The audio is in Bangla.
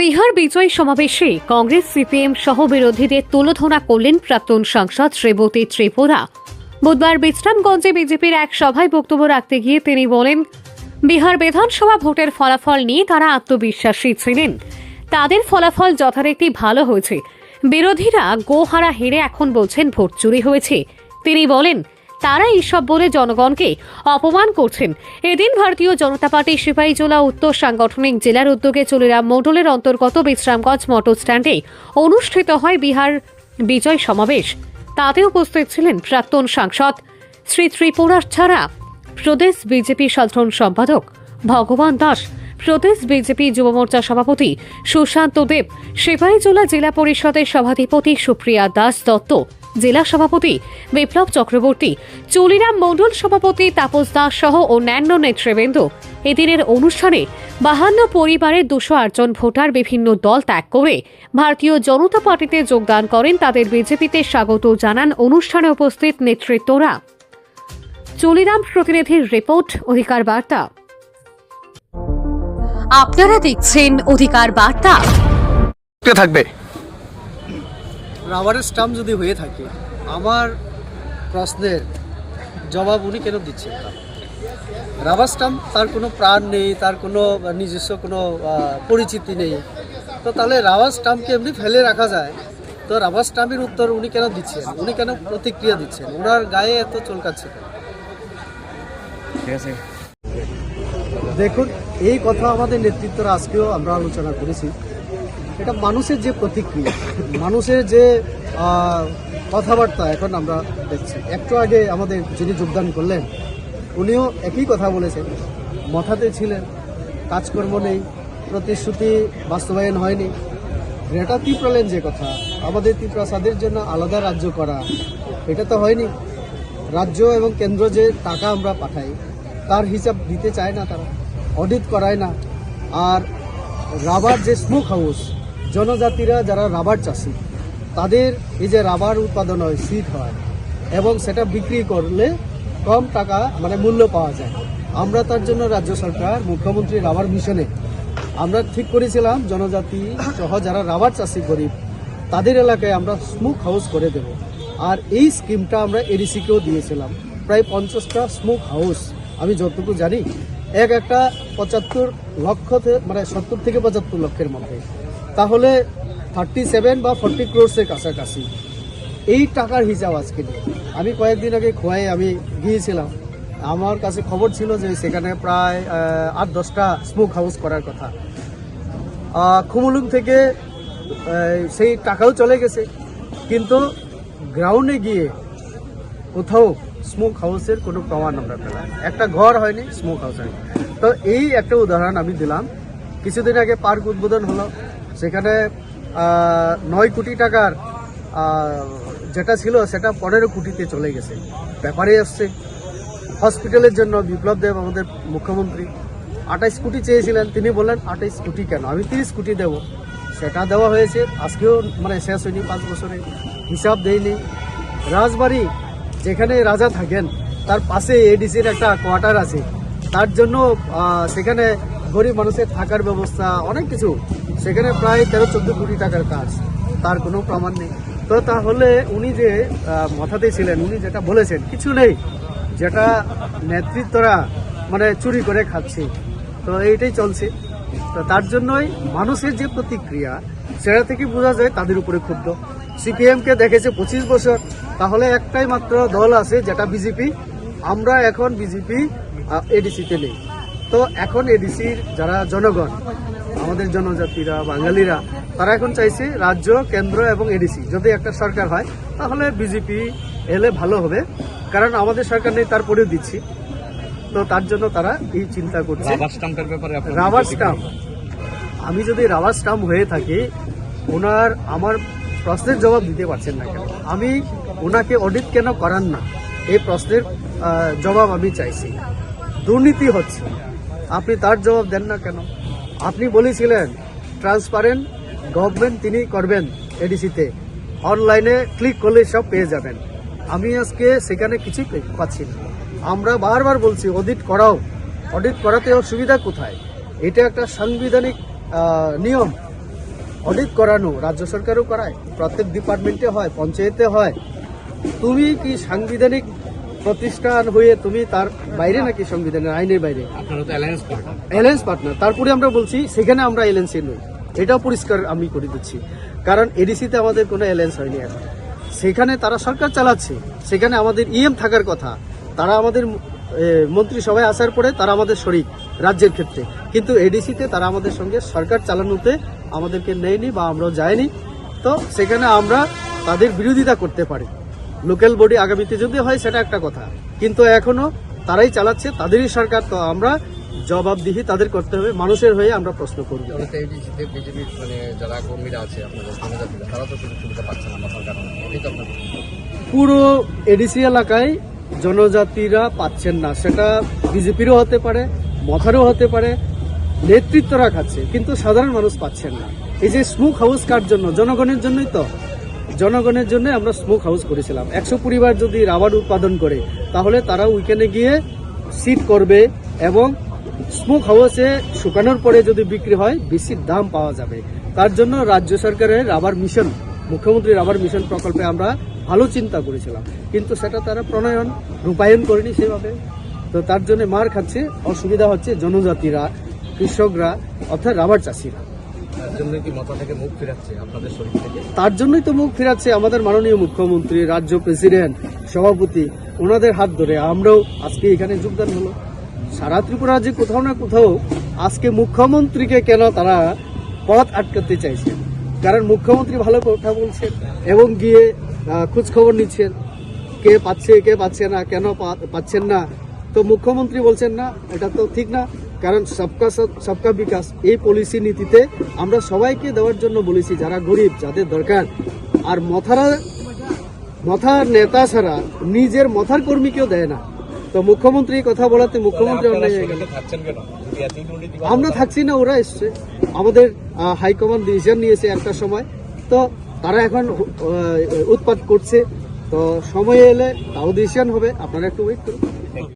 বিহার বিজয় সমাবেশে কংগ্রেস, সিপিএম সহ বিরোধীদের তুলোধনা করলেন প্রাক্তন সাংসদ শ্রীবতী ত্রিপুরা। বুধবার বিশ্রামগঞ্জে বিজেপির এক সভায় বক্তব্য রাখতে গিয়ে তিনি বলেন, বিহার বিধানসভা ভোটের ফলাফল নিয়ে তারা আত্মবিশ্বাসী ছিলেন। তাদের ফলাফল যথারীতি ভালো হয়েছে। বিরোধীরা গোহারা হেরে এখন বলছেন ভোট চুরি হয়েছে। তিনি বলেন তারা এইসব বলে জনগণকে অপমান করছেন। এদিন ভারতীয় জনতা পার্টি সিপাহীজলা উত্তর সাংগঠনিক জেলার উদ্যোগে চলিরাম মণ্ডলের অন্তর্গত বিশ্রামগঞ্জ মোটর স্ট্যান্ডে অনুষ্ঠিত হয় বিহার বিজয় সমাবেশ। তাতে উপস্থিত ছিলেন প্রাক্তন সাংসদ শ্রী ত্রিপুরা ছাড়া প্রদেশ বিজেপি সাধারণ সম্পাদক ভগবান দাস, প্রদেশ বিজেপি যুব মোর্চা সভাপতি সুশান্ত দেব সিপাহীজলা জেলা পরিষদের সভাধিপতি সুপ্রিয়া দাস দত্ত জেলা সভাপতি বিপ্লব চক্রবর্তী চলিরাম মণ্ডল সভাপতি তাপস দাস সহ অন্যান্য নেতৃবৃন্দ। এদিনের অনুষ্ঠানে বাহান্ন পরিবারের দুশো আটজন ভোটার বিভিন্ন দল ত্যাগ করে ভারতীয় জনতা পার্টিতে যোগদান করেন তাদের বিজেপিতে স্বাগত জানান অনুষ্ঠানে উপস্থিত নেতৃত্বরা। চলিরাম প্রতিনিধির রিপোর্ট অধিকার বার্তা। আপনারা দেখছেন অধিকার বার্তা। থাকবে। রাবারের স্টাম্প যদি হয়ে থাকে আমার প্রশ্নের জবাব উনি কেন দিচ্ছেন না? রাবার স্টাম্প তার কোনো প্রাণ নেই তার কোনো নিজস্ব কোনো পরিচিতি নেই। তো তাহলে রাবার স্টাম্পকে এমনি ফেলে রাখা যায় তো রাবার স্টাম্পের উত্তর উনি কেন দিচ্ছেন? উনি কেন প্রতিক্রিয়া দিচ্ছেন? ওনার গায়ে এত চলকাচ্ছে কেন? দেখুন এই কথা আমাদের নেতৃত্বরা আজকেও আমরা আলোচনা করেছি। এটা মানুষের যে প্রতিক্রিয়া, মানুষের যে কথাবার্তা এখন আমরা দেখছি। একটু আগে আমাদের যিনি যোগদান করলেন, উনিও একই কথা বলেছেন, মাথাতে ছিলেন, কাজকর্ম নেই, প্রতিশ্রুতি বাস্তবায়ন হয়নি। গ্রেটা ত্রিপ্রালেন যে কথা, আমাদের ত্রিপ্রাসাদের জন্য আলাদা রাজ্য করা, এটা তো হয়নি। রাজ্য এবং কেন্দ্র যে টাকা আমরা পাঠাই, তার হিসাব দিতে চায় না তারা, অডিট করায় না। আর রাবার যে স্মোক হাউস জনজাতিরা যারা রাবার চাষি, তাদের এই যে রাবার উৎপাদন হয়, শীত হয়, এবং সেটা বিক্রি করলে কম টাকা মানে মূল্য পাওয়া যায়। আমরা তার জন্য রাজ্য সরকার, মুখ্যমন্ত্রী রাবার মিশনে আমরা ঠিক করেছিলাম, জনজাতি সহ যারা রাবার চাষি গরিব, তাদের এলাকায় আমরা স্মোক হাউস করে দেব। আর এই স্কিমটা আমরা এডিসিকেও দিয়েছিলাম। প্রায় পঞ্চাশটা স্মোক হাউস, আমি যতটুকু জানি, এক একটা পঁচাত্তর লক্ষ মানে সত্তর থেকে পঁচাত্তর লক্ষের মধ্যে। তাহলে থার্টি সেভেন বা ফর্টি ক্রোর্সের কাছাকাছি। এই টাকার হিসাব আজকে আমি কয়েকদিন আগে খোয়াই আমি গিয়েছিলাম। আমার কাছে খবর ছিল যে সেখানে প্রায় আট দশটা স্মোক হাউস করার কথা। আহ, খুমুলুং থেকে সেই টাকাও চলে গেছে। কিন্তু গ্রাউন্ডে গিয়ে কোথাও স্মোক হাউসের কোনো প্রমাণ আমরা পেলাম একটা ঘর হয়নি স্মোক হাউস হয়নি। তো এই একটা উদাহরণ আমি দিলাম। কিছুদিন আগে পার্ক উদ্বোধন হলো। সেখানে নয় কোটি টাকার যেটা ছিল সেটা পনেরো কোটিতে চলে গেছে। ব্যাপারে আসছে হসপিটালের জন্য বিপ্লব দেব আমাদের মুখ্যমন্ত্রী আঠাইশ কোটি চেয়েছিলেন। তিনি বললেন, আঠাইশ কোটি কেন? আমি তিরিশ কোটি দেব। সেটা দেওয়া হয়েছে। আজকেও মানে শেষ হয়নি, পাঁচ বছরে হিসাব দেয়নি। রাজবাড়ি, যেখানে রাজা থাকেন, তার পাশে এডিসির একটা কোয়ার্টার আছে। তার জন্য সেখানে গরিব মানুষের থাকার ব্যবস্থা অনেক কিছু। সেখানে প্রায় তেরো চোদ্দ কোটি টাকার কাজ। তার কোনো প্রমাণ নেই। তো তাহলে উনি যে আহ, মাথাতে ছিলেন উনি যেটা বলেছেন কিছু নেই। যেটা নেতৃত্বরা মানে চুরি করে খাচ্ছে। তো এইটাই চলছে। তো তার জন্যই মানুষের যে প্রতিক্রিয়া সেটা থেকে বোঝা যায় তাদের উপরে ক্ষুব্ধ। সিপিএমকে দেখেছে পঁচিশ বছর। তাহলে একটাই মাত্র দল আছে যেটা বিজেপি। আমরা এখন বিজেপি এডিসিতে নেই। তো এখন এডিসির যারা জনগণ আমাদের জনজাতিরা বাঙালিরা তারা এখন চাইছে রাজ্য কেন্দ্র এবং এডিসি। যদি একটা সরকার হয় তাহলে বিজেপি এলে ভালো হবে। কারণ আমাদের সরকার নেই তারপরেও দিচ্ছি। তো তার জন্য তারা এই চিন্তা করছে। Rubber stamp. আমি যদি রাবার স্টাম্প হয়ে থাকি ওনার আমার প্রশ্নের জবাব দিতে পারছেন না কেন? আমি ওনাকে অডিট কেন করান না? এই প্রশ্নের জবাব আমি চাইছি। দুর্নীতি হচ্ছে। আপনি তার জবাব দেন না কেন? আপনি বলেছিলেন ট্রান্সপারেন্ট গভর্নমেন্ট তিনি করবেন এডিসিতে অনলাইনে ক্লিক করলে সব পেয়ে যাবেন। আমি আজকে সেখানে কিছুই পাচ্ছি না। আমরা বারবার বলছি অডিট করাও। অডিট করাতে অসুবিধা কোথায়? এটা একটা সাংবিধানিক নিয়ম। অডিট করানো রাজ্য সরকারও করায়, প্রত্যেক ডিপার্টমেন্টে হয়, পঞ্চায়েতে হয়। তুমি কি সাংবিধানিক প্রতিষ্ঠান হয়ে তুমি তার বাইরে নাকি সংবিধানের আইনের বাইরে? অ্যালায়েন্স পার্টনার তারপরে আমরা বলছি সেখানে আমরা এলএনসি নই। এটাও পরিষ্কার আমি করে দিচ্ছি। কারণ এডিসিতে আমাদের কোনো অ্যালেন্স হয়নি এখন। সেখানে তারা সরকার চালাচ্ছে। সেখানে আমাদের ইএম থাকার কথা। তারা আমাদের মন্ত্রিসভায় আসার পরে তারা আমাদের শরিক রাজ্যের ক্ষেত্রে। কিন্তু এডিসিতে তারা আমাদের সঙ্গে সরকার চালানোতে আমাদেরকে নেয়নি বা আমরাও যাইনি। তো সেখানে আমরা তাদের বিরোধিতা করতে পারি। লোকাল বডি আগামীতে যদি হয় সেটা একটা কথা। কিন্তু এখনও তারাই চালাচ্ছে তাদেরই সরকার। তো আমরা জবাবদিহি তাদের করতে হবে মানুষের হয়ে আমরা প্রশ্ন করব। বিজেপির মানে পুরো এডিসি এলাকায় জনজাতিরা পাচ্ছেন না। সেটা বিজেপিরও হতে পারে মথারও হতে পারে নেতৃত্বরা খাচ্ছে কিন্তু সাধারণ মানুষ পাচ্ছেন না। এই যে স্মোক হাউস কার জন্য? জনগণের জন্যই তো। জনগণের জন্য আমরা স্মোক হাউস করেছিলাম। একশো পরিবার যদি রাবার উৎপাদন করে, তাহলে তারা উইকেন্ডে গিয়ে সিট করবে এবং স্মোক হাউসে শুকানোর পরে যদি বিক্রি হয়, বেশি দাম পাওয়া যাবে। তার জন্য রাজ্য সরকারের রাবার মিশন মুখ্যমন্ত্রী রাবার মিশন প্রকল্পে আমরা ভালো চিন্তা করেছিলাম। কিন্তু সেটা তারা প্রণয়ন, রূপায়ণ করেনি সেভাবে। তো তার জন্য মার খাচ্ছে, অসুবিধা হচ্ছে জনজাতিরা, কৃষকরা, অর্থাৎ রাবার চাষিরা। মুখ ফিরাচ্ছে আপনাদের শরীর থেকে? তার জন্যই তো মুখ ফেরাচ্ছে আমাদের মাননীয় মুখ্যমন্ত্রী, রাজ্য প্রেসিডেন্ট, সভাপতি, ওনাদের হাত ধরে আমরাও আজকে এখানে যোগদান হলো। সারা ত্রিপুরা যে কোথাও না কোথাও আজকে মুখ্যমন্ত্রীকে কেন তারা পথ আটকাতে চাইছেন কারণ মুখ্যমন্ত্রী ভালো কথা বলছেন এবং গিয়ে খোঁজখবর নিচ্ছেন। কে পাচ্ছে কে পাচ্ছে না, কেন পাচ্ছেন না? তো মুখ্যমন্ত্রী বলছেন, না, এটা তো ঠিক না। কারণ সবকা সবকা বিকাশ এই পলিসি নীতিতে আমরা সবাইকে দেওয়ার জন্য বলেছি যারা গরিব যাদের দরকার। আর মথারা মথার নেতা ছাড়া নিজের মথার কর্মীকেও দেয় না। তো মুখ্যমন্ত্রী কথা বলাতে মুখ্যমন্ত্রী আমরা থাকছি না ওরা এসছে। আমাদের হাইকমান্ড ডিসিশন নিয়েছে একটা সময়। তো তারা এখন উৎপাত করছে। তো সময় এলে তাও ডিসিশন হবে। আপনারা একটু ওয়েট করুন।